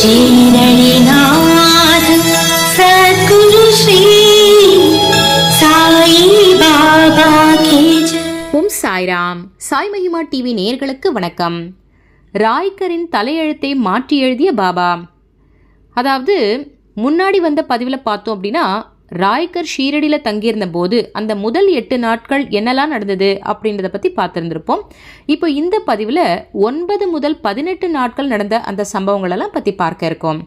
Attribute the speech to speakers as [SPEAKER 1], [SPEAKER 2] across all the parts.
[SPEAKER 1] ஷீரடிநாத சத்குரு ஸ்ரீ சாயி பாபா
[SPEAKER 2] ஓம் சாய்ராம் சாய் மகிமா டிவி நேர்களுக்கு வணக்கம். ராய்கரின் தலையெழுத்தை மாற்றி எழுதிய பாபா. அதாவது முன்னாடி வந்த பதிவில் பார்த்தோம் அப்படின்னா ராய்கர் ஷீரடியில் தங்கியிருந்த போது அந்த முதல் எட்டு நாட்கள் என்னெல்லாம் நடந்தது அப்படின்றத பற்றி பார்த்துருந்துருப்போம். இப்போ இந்த பதிவில் ஒன்பது முதல் பதினெட்டு நாட்கள் நடந்த அந்த சம்பவங்களெல்லாம் பற்றி பார்க்க இருக்கோம்.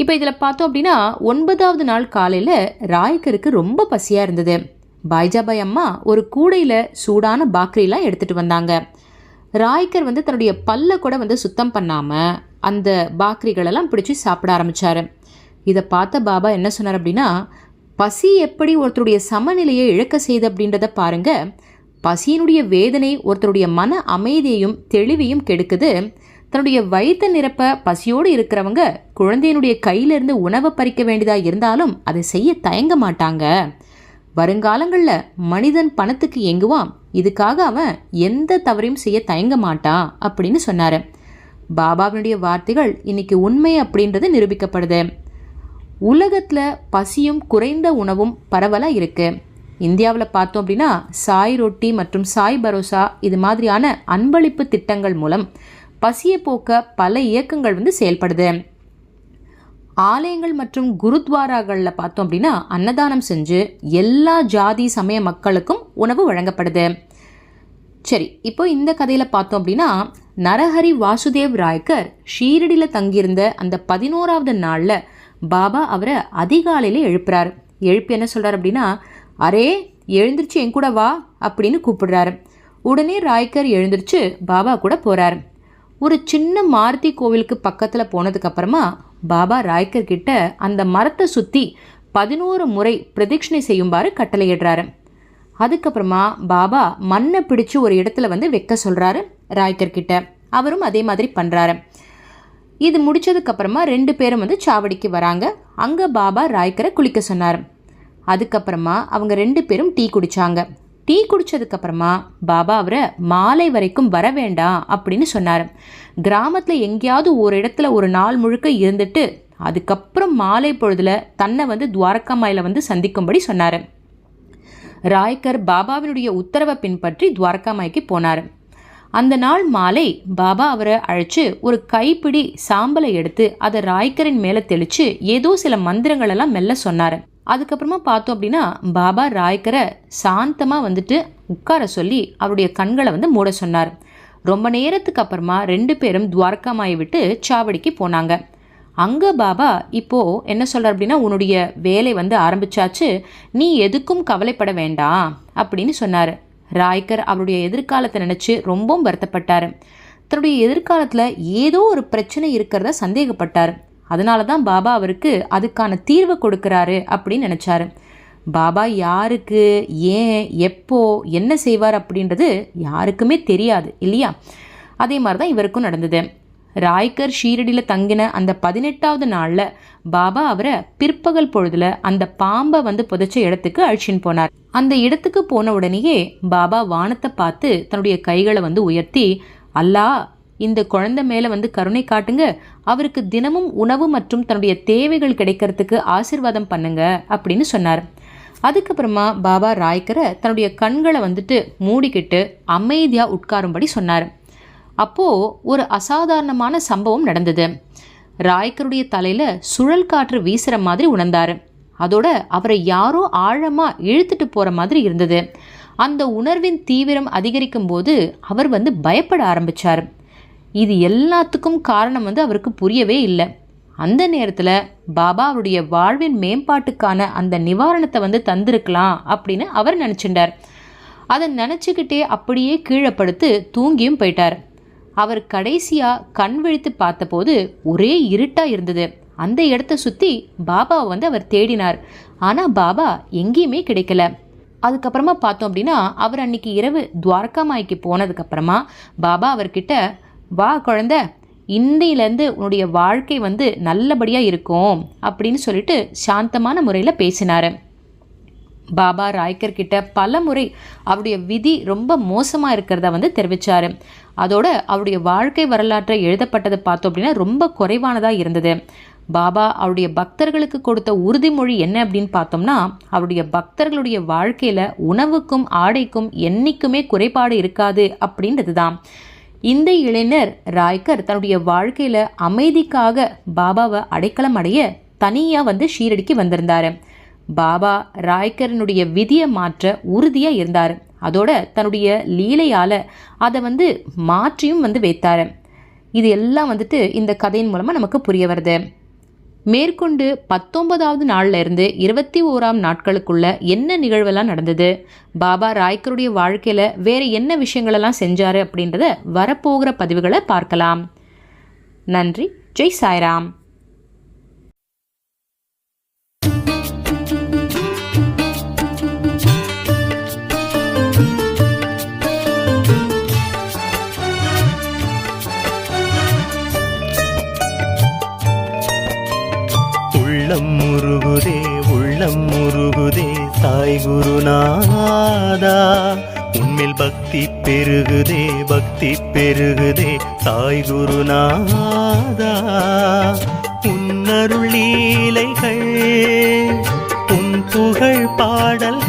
[SPEAKER 2] இப்போ இதில் பார்த்தோம் அப்படின்னா ஒன்பதாவது நாள் காலையில் ராய்கருக்கு ரொம்ப பசியாக இருந்தது. பாய்ஜாபாய் அம்மா ஒரு கூடையில் சூடான பாக்ரிலாம் எடுத்துகிட்டு வந்தாங்க. ராய்கர் வந்து தன்னுடைய பல்ல கூட வந்து சுத்தம் பண்ணாமல் அந்த பாக்ரிகளெல்லாம் பிடிச்சி சாப்பிட ஆரம்பித்தார் இதை பார்த்த பாபா என்ன சொன்னார் அப்படின்னா பசி எப்படி ஒருத்தருடைய சமநிலையை இழக்க செய்து அப்படின்றத பாருங்க. பசியினுடைய வேதனை ஒருத்தருடைய மன அமைதியையும் தெளிவையும் கெடுக்குது. தன்னுடைய வயிற்று நிரப்ப பசியோடு இருக்கிறவங்க குழந்தையினுடைய கையிலிருந்து உணவை பறிக்க வேண்டியதாக இருந்தாலும் அதை செய்ய தயங்க மாட்டாங்க. வருங்காலங்களில் மனிதன் பணத்துக்கு எங்குவான் இதுக்காக அவன் எந்த தவறையும் செய்ய தயங்க மாட்டான் அப்படின்னு சொன்னார். பாபாவினுடைய வார்த்தைகள் இன்னைக்கு உண்மை அப்படின்றது நிரூபிக்கப்படுது. உலகத்தில் பசியும் குறைந்த உணவும் பரவலாக இருக்குது இந்தியாவில் பார்த்தோம் அப்படின்னா சாய் ரொட்டி மற்றும் சாய் பரோசா இது மாதிரியான அன்பளிப்பு திட்டங்கள் மூலம் பசியை போக்க பல இயக்கங்கள் வந்து செயல்படுது. ஆலயங்கள் மற்றும் குருத்வாராகளில் பார்த்தோம் அப்படின்னா அன்னதானம் செஞ்சு எல்லா ஜாதி சமய மக்களுக்கும் உணவு வழங்கப்படுது. சரி இப்போ இந்த கதையில் பார்த்தோம் அப்படின்னா நரஹரி வாசுதேவ் ராய்கர் ஷீரடியில் தங்கியிருந்த அந்த பதினோராவது நாளில் பாபா அவரை அதிகாலையில் எழுப்புறாரு. எழுப்பி என்ன சொல்கிறார் அப்படின்னா அரே எழுந்திருச்சு என் கூட வா அப்படின்னு கூப்பிடுறாரு. உடனே ராய்கர் எழுந்திருச்சு பாபா கூட போகிறாரு ஒரு சின்ன மாருதி கோவிலுக்கு பக்கத்தில் போனதுக்கப்புறமா பாபா ராய்கர் கிட்ட அந்த மரத்தை சுற்றி பதினோரு முறை பிரதட்சிணை செய்யும்பாறு கட்டளையிடுறாரு அதுக்கப்புறமா பாபா மண்ணை பிடிச்சு ஒரு இடத்துல வந்து வைக்க சொல்கிறாரு ராய்கர் கிட்ட. அவரும் அதே மாதிரி பண்ணுறாரு இது முடிச்சதுக்கப்புறமா ரெண்டு பேரும் வந்து சாவடிக்கு வராங்க. அங்கே பாபா ராய்க்கரை குளிக்க சொன்னார். அதுக்கப்புறமா அவங்க ரெண்டு பேரும் டீ குடித்தாங்க டீ குடித்ததுக்கப்புறமா பாபா அவரை மாலை வரைக்கும் வர வேண்டாம் அப்படின்னு சொன்னார். கிராமத்தில் எங்கேயாவது ஒரு இடத்துல ஒரு நாள் முழுக்க இருந்துட்டு அதுக்கப்புறம் மாலை பொழுதுல தன்னை வந்து துவாரகாமாயில் வந்து சந்திக்கும்படி சொன்னார். ராய்கர் பாபாவினுடைய உத்தரவை பின்பற்றி துவாரகாமாய்க்கு போனார். அந்த நாள் மாலை பாபா அவரை அழைச்சு ஒரு கைப்பிடி சாம்பலை எடுத்து அதை ராய்கரின் மேலே தெளிச்சு ஏதோ சில மந்திரங்களெல்லாம் மெல்ல சொன்னார். அதுக்கப்புறமா பார்த்தோம் அப்படின்னா பாபா ராய்க்கரை சாந்தமாக வந்துட்டு உட்கார சொல்லி அவருடைய கண்களை வந்து மூட சொன்னார். ரொம்ப நேரத்துக்கு அப்புறமா ரெண்டு பேரும் துவாரகாமாயை விட்டு சாவடிக்கு போனாங்க. அங்கே பாபா இப்போது என்ன சொல்கிறார் அப்படின்னா உன்னுடைய வேலை வந்து ஆரம்பிச்சாச்சு. நீ எதுக்கும் கவலைப்பட வேண்டாம் அப்படின்னு சொன்னார். ராய்கர் அவருடைய எதிர்காலத்தை நினச்சி ரொம்பவும் வருத்தப்பட்டார். தன்னுடைய எதிர்காலத்தில் ஏதோ ஒரு பிரச்சனை இருக்கிறத சந்தேகப்பட்டார். அதனால தான் பாபா அவருக்கு அதுக்கான தீர்வு கொடுக்குறாரு அப்படின்னு நினச்சாரு. பாபா யாருக்கு ஏன் எப்போ என்ன செய்வார் அப்படின்றது யாருக்குமே தெரியாது இல்லையா? அதே மாதிரி தான் இவருக்கும் நடந்தது. ராய்கர் ஷீரடியில் தங்கின அந்த பதினெட்டாவது நாளில் பாபா அவரை பிற்பகல் பொழுதுல அந்த பாம்பை வந்து புதைச்ச இடத்துக்கு அழிச்சின்னு போனார். அந்த இடத்துக்கு போன உடனேயே பாபா வானத்தை பார்த்து தன்னுடைய கைகளை வந்து உயர்த்தி அல்லா இந்த குழந்தை மேலே வந்து கருணை காட்டுங்க. அவருக்கு தினமும் உணவு மற்றும் தன்னுடைய தேவைகள் கிடைக்கிறதுக்கு ஆசிர்வாதம் பண்ணுங்க அப்படின்னு சொன்னார். அதுக்கப்புறமா பாபா ராய்கரை தன்னுடைய கண்களை வந்துட்டு மூடிக்கிட்டு அமைதியாக உட்காரும்படி சொன்னார். அப்போது ஒரு அசாதாரணமான சம்பவம் நடந்தது. ராய்க்கருடைய தலையில் சுழல் காற்று வீசுகிற மாதிரி உணர்ந்தார். அதோட அவரை யாரோ ஆழமாக இழுத்துட்டு போகிற மாதிரி இருந்தது. அந்த உணர்வின் தீவிரம் அதிகரிக்கும் போது அவர் வந்து பயப்பட ஆரம்பித்தார் இது எல்லாத்துக்கும் காரணம் வந்து அவருக்கு புரியவே இல்லை. அந்த நேரத்தில் பாபா அவருடைய வாழ்வின் மேம்பாட்டுக்கான அந்த நிவாரணத்தை வந்து தந்திருக்கலாம் அப்படின்னு அவர் நினச்சிட்டார். அதை நினச்சிக்கிட்டே அப்படியே கீழே படுத்து தூங்கியும் போயிட்டார். அவர் கடைசியாக கண் விழித்து பார்த்தபோது ஒரே இருட்டாக இருந்தது. அந்த இடத்த சுற்றி பாபாவை வந்து அவர் தேடினார். ஆனால் பாபா எங்கேயுமே கிடைக்கல. அதுக்கப்புறமா பார்த்தோம் அப்படின்னா அவர் அன்னைக்கு இரவு துவாரகாமாய்க்கு போனதுக்கப்புறமா பாபா அவர்கிட்ட வா குழந்த இன்னையிலேருந்து உன்னுடைய வாழ்க்கை வந்து நல்லபடியாக இருக்கும் அப்படின்னு சொல்லிட்டு சாந்தமான முறையில் பேசினார். பாபா ராய்க்கர் கிட்ட பல முறை அவருடைய விதி ரொம்ப மோசமாக இருக்கிறத வந்து தெரிவித்தார் அதோட அவருடைய வாழ்க்கை வரலாற்றை எழுதப்பட்டதை பார்த்தோம் அப்படின்னா ரொம்ப குறைவானதாக இருந்தது. பாபா அவருடைய பக்தர்களுக்கு கொடுத்த உறுதிமொழி என்ன அப்படின்னு பார்த்தோம்னா அவருடைய பக்தர்களுடைய வாழ்க்கையில் உணவுக்கும் ஆடைக்கும் என்றைக்குமே குறைபாடு இருக்காது அப்படின்றது தான் இந்த இளைஞர் ராய்க்கர் தன்னுடைய வாழ்க்கையில் அமைதிக்காக பாபாவை அடைக்கலம் அடைய தனியாக வந்து ஷீரடிக்கு வந்திருந்தார். பாபா ராய்கரனுடைய விதியை மாற்ற உறுதியாக இருந்தார். அதோட தன்னுடைய லீலையால் அதை வந்து மாற்றியும் வந்து வைத்தார். இது எல்லாம் வந்துட்டு இந்த கதையின் மூலமாக நமக்கு புரிய வருது. மேற்கொண்டு பத்தொன்பதாவது நாளில் இருந்து இருபத்தி ஓராம் நாட்களுக்குள்ள என்ன நிகழ்வெல்லாம் நடந்தது? பாபா ராய்க்கருடைய வாழ்க்கையில் வேற என்ன விஷயங்களெல்லாம் செஞ்சாரு அப்படின்றத வரப்போகிற பதிவுகளை பார்க்கலாம். நன்றி. ஜெய் சாய்ராம்.
[SPEAKER 3] உருகுதே உள்ளம் உருகுதே சாய் குருநாதா. உன்மேல் பக்தி பெருகுதே பக்தி பெருகுதே சாய் குருநாதா. உன்னருள் லீலைகள் உன் புகழ் பாடல்